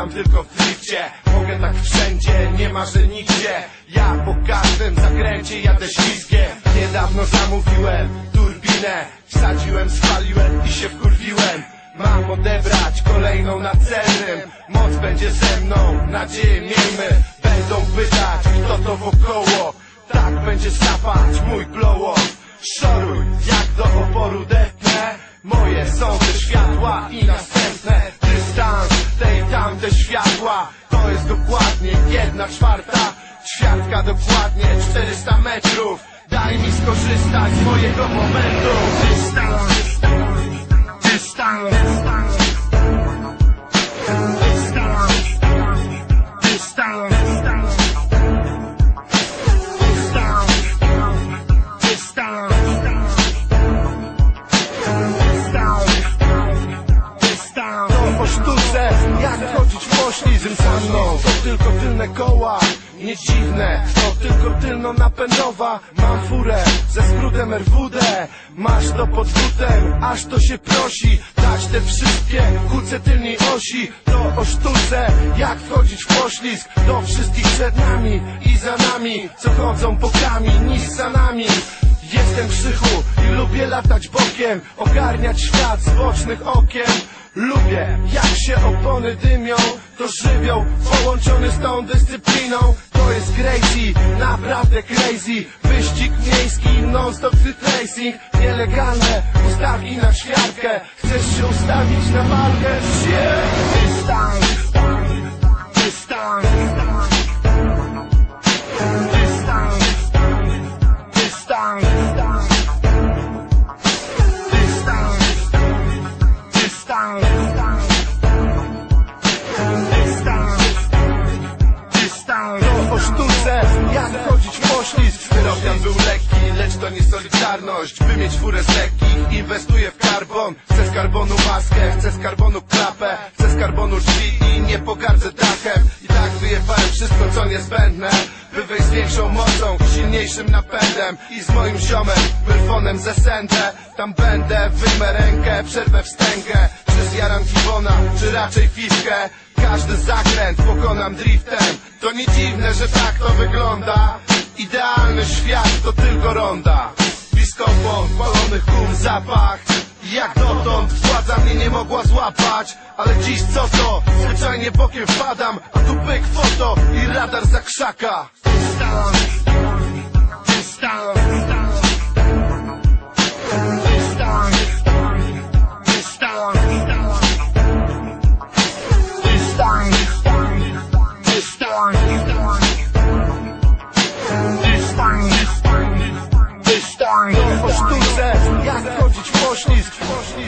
jecham tylko w drifcie. Mogę tak wszędzie, nie marzę nigdzie. Ja po każdym zakręcie jadę ślizgiem. Niedawno zamówiłem turbinę. Wsadziłem, spaliłem i się wkurwiłem. Mam odebrać kolejną na celnym Moc będzie ze mną, nadzieję miejmy. Będą pytać, kto to wokoło. Tak będzie sapać mój blow Szoruj, jak do oporu depnę. Moje są i następne. Dystans, te i tamte światła. To jest dokładnie jedna czwarta Ćwiartka dokładnie 400 metrów. Daj mi skorzystać z mojego momentu. Dystans, dystans Dystans, mną To tylko tylne koła, nie dziwne. To tylko tylno-napędowa. Mam furę ze skrótem RWD Masz to pod butem, aż to się prosi. Dać te wszystkie kuce tylnej osi. To o sztuce, jak wchodzić w poślizg. Do wszystkich przed nami i za nami Co chodzą bokami, niż za nami Jestem krzychu i lubię latać bokiem Ogarniać świat z bocznych okien. Lubię jak się opony dymią To żywioł połączony z tą dyscypliną. To jest crazy, naprawdę crazy. Wyścig miejski, non-stop street racing Nielegalne ustawki na ćwiartkę Chcesz się ustawić na walkę? Yeah! Dystans, dystans, był lekki, lecz to nie solidarność. By mieć furę z lekkich, inwestuję w karbon. Chcę z karbonu maskę, chcę z karbonu klapę, chcę z karbonu drzwi i nie pogardzę dachem. I tak wyjebałem wszystko, co niezbędne. By wejść z większą mocą, silniejszym napędem I z moim ziomem, byrfonem ze sędę Tam będę, wyjmę rękę, przerwę wstęgę Czy zjaram Gibbona, czy raczej fiskę Każdy zakręt pokonam driftem To nie dziwne, że tak to wygląda Idealny świat to tylko ronda. Bliskopon, palonych gum, zapach. Jak dotąd władza mnie nie mogła złapać. Ale dziś co to? Zwyczajnie bokiem wpadam A tu pyk foto i radar za krzaka poszli.